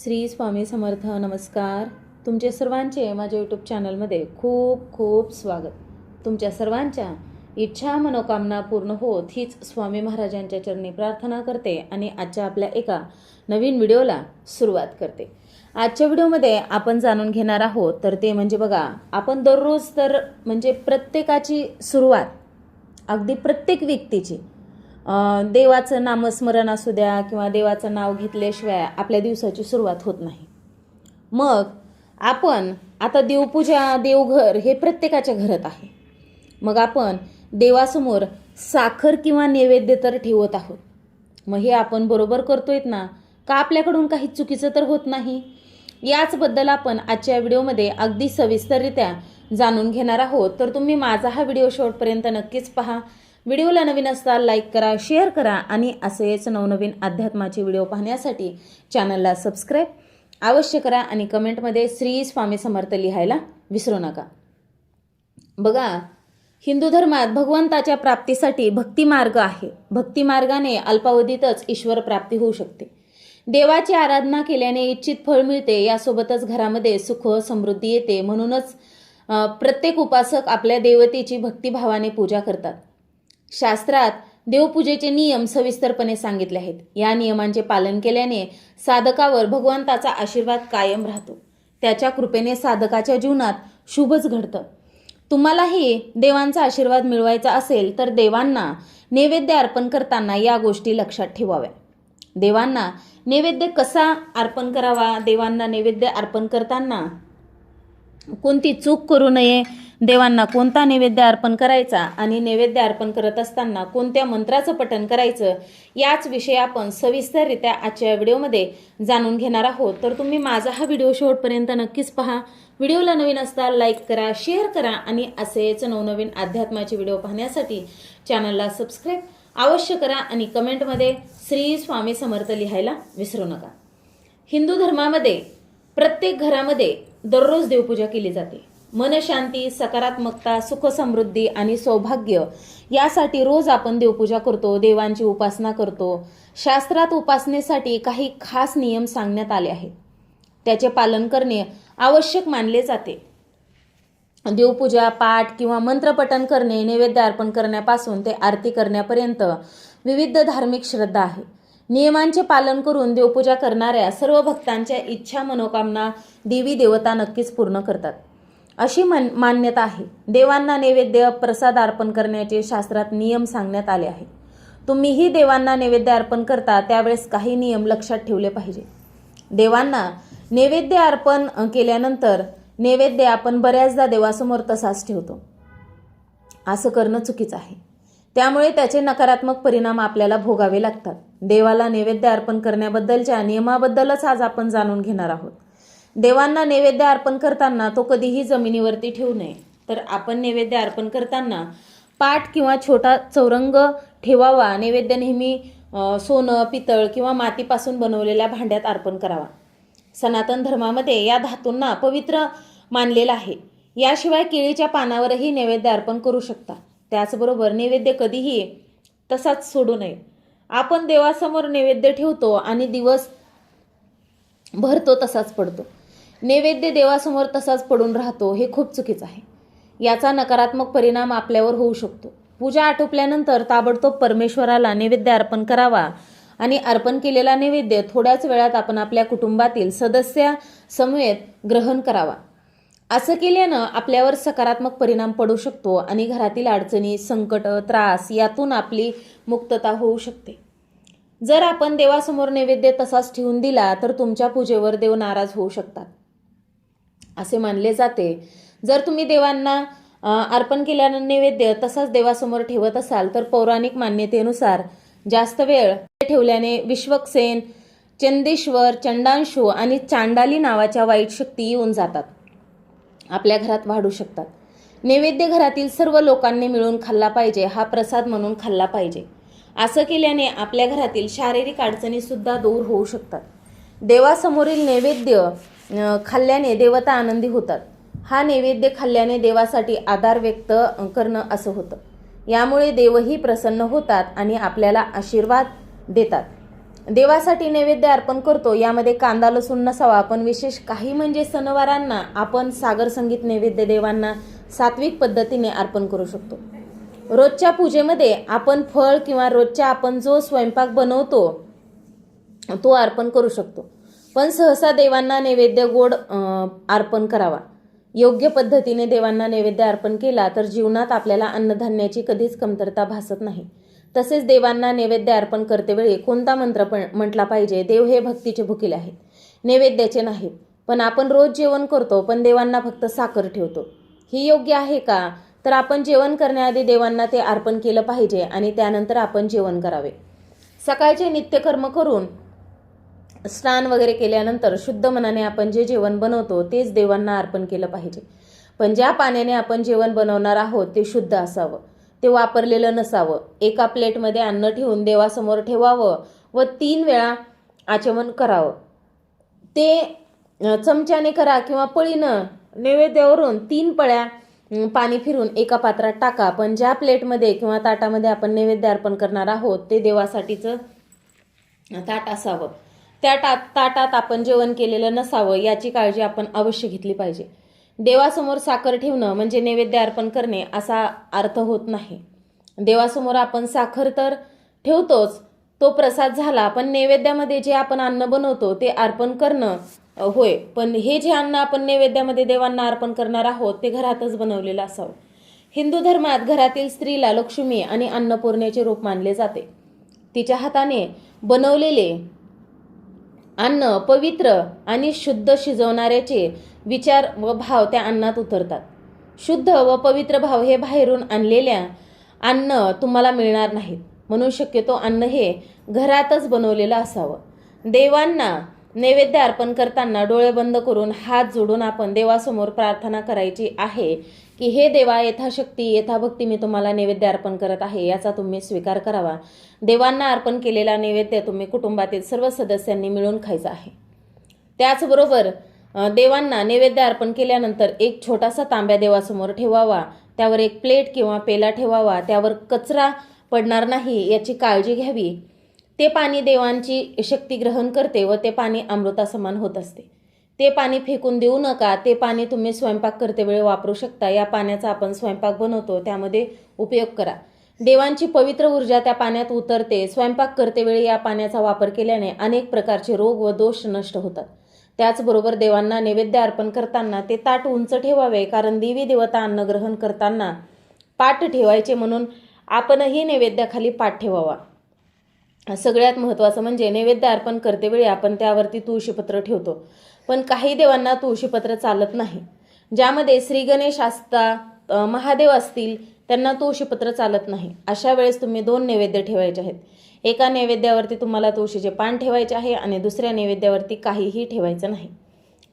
श्री स्वामी समर्थ नमस्कार. तुमचे सर्वांचे माझ्या यूट्यूब चॅनलमध्ये खूप खूप स्वागत. तुमच्या सर्वांच्या इच्छा मनोकामना पूर्ण होत हीच स्वामी महाराजांच्या चरणी प्रार्थना करते आणि आजच्या आपल्या एका नवीन व्हिडिओला सुरुवात करते. आजच्या व्हिडिओमध्ये आपण जाणून घेणार आहोत तर ते म्हणजे बघा आपण दररोज तर म्हणजे प्रत्येकाची सुरुवात अगदी प्रत्येक व्यक्तीची देवाचं नामस्मरण असू द्या किंवा देवाचं नाव घेतल्याशिवाय आपल्या दिवसाची सुरुवात होत नाही. मग आपण आता देवपूजा देवघर हे प्रत्येकाच्या घरात आहे. मग आपण देवासमोर साखर किंवा नैवेद्य तर ठेवत आहोत. मग हे आपण बरोबर करतोयत ना? का आपल्याकडून काही चुकीचं तर होत नाही? याचबद्दल आपण आजच्या व्हिडिओमध्ये अगदी सविस्तररित्या जाणून घेणार आहोत. तर तुम्ही माझा हा व्हिडिओ शेवटपर्यंत नक्कीच पहा. व्हिडिओला नवीन असता लाईक करा शेअर करा आणि असेच नवनवीन अध्यात्माचे व्हिडिओ पाहण्यासाठी चॅनलला सबस्क्राईब अवश्य करा आणि कमेंटमध्ये श्री स्वामी समर्थ लिहायला विसरू नका. बघा हिंदू धर्मात भगवंताच्या प्राप्तीसाठी भक्तिमार्ग आहे. भक्तिमार्गाने अल्पावधीतच ईश्वर प्राप्ती होऊ शकते. देवाची आराधना केल्याने इच्छित फळ मिळते यासोबतच घरामध्ये सुख समृद्धी येते म्हणूनच प्रत्येक उपासक आपल्या देवतेची भक्तिभावाने पूजा करतात. शास्त्रात देवपूजेचे नियम सविस्तरपणे सांगितले आहेत. या नियमांचे पालन केल्याने साधकावर भगवंताचा आशीर्वाद कायम राहतो. त्याच्या कृपेने साधकाच्या जीवनात शुभच घडतं. तुम्हालाही देवांचा आशीर्वाद मिळवायचा असेल तर देवांना नैवेद्य अर्पण करताना या गोष्टी लक्षात ठेवाव्या. देवांना नैवेद्य कसा अर्पण करावा? देवांना नैवेद्य अर्पण करताना कोणती चूक करू नये? देवांना कोणता नैवेद्य अर्पण करायचा आणि नैवेद्य अर्पण करत असताना कोणत्या मंत्राचं पठण करायचं याच विषयी आपण सविस्तररित्या आजच्या व्हिडिओमध्ये जाणून घेणार आहोत. तर तुम्ही माझा हा व्हिडिओ शेवटपर्यंत नक्कीच पहा. व्हिडिओला नवीन असता लाईक करा शेअर करा आणि असेच नवनवीन अध्यात्माचे व्हिडिओ पाहण्यासाठी चॅनलला सबस्क्राईब अवश्य करा आणि कमेंटमध्ये श्री स्वामी समर्थ लिहायला विसरू नका. हिंदू धर्मामध्ये प्रत्येक घरामध्ये दररोज देवपूजा केली जाते. मनशांती सकारात्मकता सुख समृद्धी आणि सौभाग्य यासाठी रोज आपण देवपूजा करतो देवांची उपासना करतो. शास्त्रात उपासनेसाठी काही खास नियम सांगण्यात आले आहेत. त्याचे पालन करणे आवश्यक मानले जाते. देवपूजा पाठ किंवा मंत्रपठण करणे नैवेद्य अर्पण करण्यापासून ते आरती करण्यापर्यंत विविध धार्मिक श्रद्धा आहे. नियमांचे पालन करून देवपूजा करणाऱ्या सर्व भक्तांच्या इच्छा मनोकामना देवी देवता नक्कीच पूर्ण करतात. अशी मान मान्यता आहे. देवांना नैवेद्य प्रसाद अर्पण करण्याचे शास्त्रात नियम सांगण्यात आले आहे तुम्हीही देवांना नैवेद्य अर्पण करता त्यावेळेस काही नियम लक्षात ठेवले पाहिजे. देवांना नैवेद्य अर्पण केल्यानंतर नैवेद्य आपण बऱ्याचदा देवासमोर तसाच ठेवतो. असं करणं चुकीचं आहे. त्यामुळे त्याचे नकारात्मक परिणाम आपल्याला भोगावे लागतात. देवाला नैवेद्य अर्पण करण्याबद्दलच्या नियमाबद्दलच आज आपण जाणून घेणार आहोत. देवांना नैवेद्य अर्पण करताना तो कधीही जमिनीवरती ठेवू नये. तर आपण नैवेद्य अर्पण करताना पाठ किंवा छोटा चौरंग ठेवावा. नैवेद्य नेहमी सोनं पितळ किंवा मातीपासून बनवलेल्या भांड्यात अर्पण करावा. सनातन धर्मामध्ये या धातूंना पवित्र मानलेलं आहे. याशिवाय केळीच्या पानावरही नैवेद्य अर्पण करू शकता. त्याचबरोबर नैवेद्य कधीही तसाच सोडू नये. आपण देवासमोर नैवेद्य ठेवतो आणि दिवस भरतो तसाच पडतो. नैवेद्य देवासमोर तसाच पडून राहतो हे खूप चुकीचं आहे. याचा नकारात्मक परिणाम आपल्यावर होऊ शकतो. पूजा आटोपल्यानंतर ताबडतोब परमेश्वराला नैवेद्य अर्पण करावा आणि अर्पण केलेला नैवेद्य थोड्याच वेळात आपण आपल्या कुटुंबातील सदस्यासमवेत ग्रहण करावा. असं केल्यानं आपल्यावर सकारात्मक परिणाम पडू शकतो आणि घरातील अडचणी संकट त्रास यातून आपली मुक्तता होऊ शकते. जर आपण देवासमोर नैवेद्य तसाच ठेवून दिला तर तुमच्या पूजेवर देव नाराज होऊ शकतात. असे मानले जाते. जर तुम्ही देवांना अर्पण केल्यानं नैवेद्य तसाच देवासमोर ठेवत असाल तर पौराणिक मान्यतेनुसार जास्त वेळ ठेवल्याने विश्वक्सेन चंदेश्वर चंडांशू आणि चांडाली नावाच्या वाईट शक्ती येऊन जातात. आपल्या घरात वाढू शकतात. नैवेद्य घरातील सर्व लोकांनी मिळून खाल्ला पाहिजे हा प्रसाद म्हणून खाल्ला पाहिजे. असं केल्याने आपल्या घरातील शारीरिक अडचणीसुद्धा दूर होऊ शकतात. देवासमोरील नैवेद्य खाल्ल्याने देवता आनंदी होतात. हा नैवेद्य खाल्ल्याने देवासाठी आधार व्यक्त करणं असं होतं. यामुळे देवही प्रसन्न होतात आणि आपल्याला आशीर्वाद देतात. देवासाठी नैवेद्य अर्पण करतो यामध्ये कांदा लसूण नसावा. पण विशेष काही म्हणजे सणवारांना आपण सागर संगीत नैवेद्य देवांना सात्विक पद्धतीने अर्पण करू शकतो. रोजच्या पूजेमध्ये आपण फळ किंवा रोजच्या आपण जो स्वयंपाक बनवतो तो अर्पण करू शकतो. पण सहसा देवांना नैवेद्य गोड अर्पण करावा. योग्य पद्धतीने देवांना नैवेद्य अर्पण केला तर जीवनात आपल्याला अन्नधान्याची कधीच कमतरता भासत नाही. तसेच देवांना नैवेद्य अर्पण करतेवेळी कोणता मंत्र पण म्हटला पाहिजे देव हे भक्तीचे भुकिले आहेत. नैवेद्याचे नाहीत पण आपण रोज जेवण करतो पण देवांना फक्त साखर ठेवतो. ही योग्य आहे का? तर आपण जेवण करण्याआधी देवांना ते अर्पण केलं पाहिजे आणि त्यानंतर आपण जेवण करावे. सकाळचे नित्यकर्म करून स्नान वगैरे केल्यानंतर शुद्ध मनाने आपण जे जेवण बनवतो तेच देवांना अर्पण केलं पाहिजे. पण ज्या पाण्याने आपण जेवण बनवणार आहोत ते शुद्ध असावं. ते वापरलेलं नसावं. एका प्लेटमध्ये अन्न ठेवून देवासमोर ठेवावं व तीन वेळा आचमन करावं. ते चमच्याने करा किंवा पळीनं नैवेद्यावरून तीन पळ्या पाणी फिरून एका पात्रात टाका. पण ज्या प्लेटमध्ये किंवा ताटामध्ये आपण नैवेद्य अर्पण करणार आहोत ते देवासाठीचं ताट असावं. त्या टा ताटात आपण जेवण केलेलं नसावं याची काळजी आपण अवश्य घेतली पाहिजे. देवासमोर साखर ठेवणं म्हणजे नैवेद्य अर्पण करणे असा अर्थ होत नाही. देवासमोर आपण साखर तर ठेवतोच तो प्रसाद झाला पण नैवेद्यामध्ये जे आपण अन्न बनवतो ते अर्पण करणं होय. पण हे जे अन्न आपण नैवेद्यामध्ये देवांना अर्पण करणार आहोत ते घरातच बनवलेलं असावं. हिंदू धर्मात घरातील स्त्रीला लक्ष्मी आणि अन्नपूर्णेचे रूप मानले जाते. तिच्या हाताने बनवलेले अन्न पवित्र आणि शुद्ध शिजवणाऱ्याचे विचार व भाव त्या अन्नात उतरतात. शुद्ध व पवित्र भाव हे बाहेरून आणलेल्या अन्न तुम्हाला मिळणार नाहीत. म्हणून शक्यतो अन्न हे घरातच बनवलेलं असावं. देवांना नैवेद्य अर्पण करताना डोळे बंद करून हात जोडून आपण देवासमोर प्रार्थना करायची आहे की हे देवा यथाशक्ती यथाभक्ती मी तुम्हाला नैवेद्य अर्पण करत आहे याचा तुम्ही स्वीकार करावा. देवांना अर्पण केलेला नैवेद्य तुम्ही कुटुंबातील सर्व सदस्यांनी मिळून खायचा आहे. त्याचबरोबर देवांना नैवेद्य अर्पण केल्यानंतर एक छोटासा तांब्या देवासमोर ठेवावा. त्यावर एक प्लेट किंवा पेला ठेवावा. त्यावर कचरा पडणार नाही याची काळजी घ्यावी. ते पाणी देवांची शक्ती ग्रहण करते व ते पाणी अमृतासमान होत असते. ते पाणी फेकून देऊ नका ते पाणी तुम्ही स्वयंपाक करते वेळी वापरू शकता. या पाण्याचा आपण स्वयंपाक बनवतो त्यामध्ये उपयोग करा. देवांची पवित्र ऊर्जा त्या पाण्यात उतरते. स्वयंपाक करते वेळी या पाण्याचा वापर केल्याने अनेक प्रकारचे रोग व दोष नष्ट होतात. त्याचबरोबर देवांना नैवेद्य अर्पण करताना ते ताट उंच ठेवावे कारण देवी देवता अन्न ग्रहण करताना पाठ ठेवायचे म्हणून आपणही नैवेद्याखाली पाठ ठेवावा. सगळ्यात महत्त्वाचं म्हणजे नैवेद्य अर्पण करतेवेळी आपण त्यावरती तुळशीपत्र ठेवतो. पण काही देवांना तुळशीपत्र चालत नाही. ज्यामध्ये श्री गणेश असता महादेव असतील त्यांना तुळशीपत्र चालत नाही. अशा वेळेस तुम्ही दोन नैवेद्य ठेवायचे आहेत. एका नैवेद्यावरती तुम्हाला तुळशीचे पान ठेवायचे आहे आणि दुसऱ्या नैवेद्यावरती काहीही ठेवायचं नाही.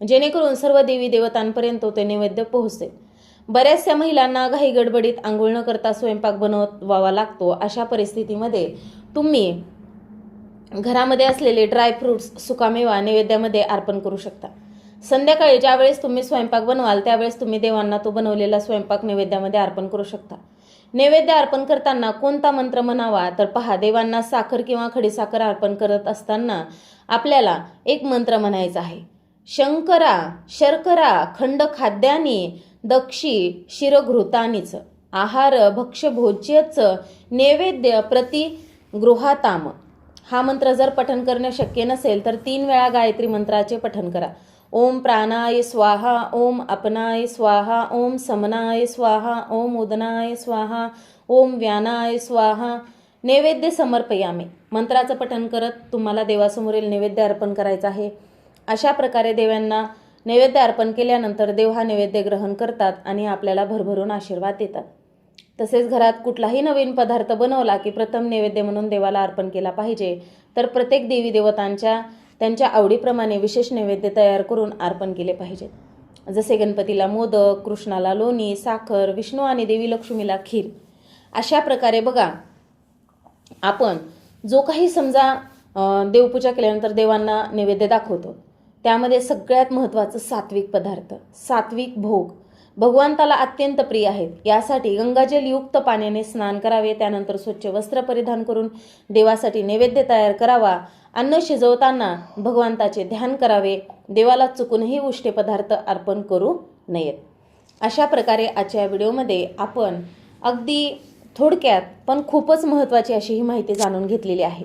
जेणेकरून सर्व देवी देवतांपर्यंत ते नैवेद्य पोहोचते बऱ्याचशा महिलांना घाई गडबडीत आंघोळ न करता स्वयंपाक बनवत व्हावा लागतो. अशा परिस्थितीमध्ये तुम्ही घरामध्ये असलेले ड्रायफ्रुट्स सुकामेवा नैवेद्यामध्ये अर्पण करू शकता. संध्याकाळी ज्यावेळेस तुम्ही स्वयंपाक बनवाल त्यावेळेस तुम्ही देवांना तो बनवलेला स्वयंपाक नैवेद्यामध्ये अर्पण करू शकता. नैवेद्य अर्पण करताना कोणता मंत्र म्हणावा? तर पहा देवांना साखर किंवा खडीसाखर अर्पण करत असताना आपल्याला एक मंत्र म्हणायचा आहे. शंकरा शर्करा खंड खाद्यानी दक्षी शिरघृतानीच. आहार भक्ष्य भोज्यच नैवेद्य प्रति गृहाताम. हा मंत्र जर पठन करणे शक्य नसेल तर तीन वेळा गायत्री मंत्राचे पठन करा. ओम प्राणाय स्वाहा ओम अपनाय स्वाहा ओम समनाय स्वाहा ओम उदनाय स्वाहा ओम व्यानाय स्वाहा. नैवेद्य समर्पयामे. मंत्राचं पठन करत तुम्हाला देवासमोरील नैवेद्य अर्पण करायचं आहे. अशा प्रकारे देवांना नैवेद्य अर्पण केल्यानंतर देव हा नैवेद्य ग्रहण करतात आणि आपल्याला भरभरून आशीर्वाद देतात. तसेच घरात कुठलाही नवीन पदार्थ बनवला की प्रथम नैवेद्य म्हणून देवाला अर्पण केला पाहिजे तर प्रत्येक देवी देवतांच्या त्यांच्या आवडीप्रमाणे विशेष नैवेद्य तयार करून अर्पण केले पाहिजेत. जसे गणपतीला मोदक कृष्णाला लोणी साखर विष्णू आणि देवी लक्ष्मीला खीर अशा प्रकारे बघा आपण जो काही समजा देवपूजा केल्यानंतर देवांना नैवेद्य दाखवतो त्यामध्ये सगळ्यात महत्त्वाचं सात्विक पदार्थ सात्विक भोग भगवंताला अत्यंत प्रिय आहेत. यासाठी गंगाजल युक्त पाण्याने स्नान करावे त्यानंतर स्वच्छ वस्त्र परिधान करून देवासाठी नैवेद्य तयार करावा. अन्न शिजवताना भगवंताचे ध्यान करावे. देवाला चुकूनही उष्टे पदार्थ अर्पण करू नयेत. अशा प्रकारे आजच्या व्हिडिओमध्ये आपण अगदी थोडक्यात पण खूपच महत्त्वाची अशी ही माहिती जाणून घेतलेली आहे.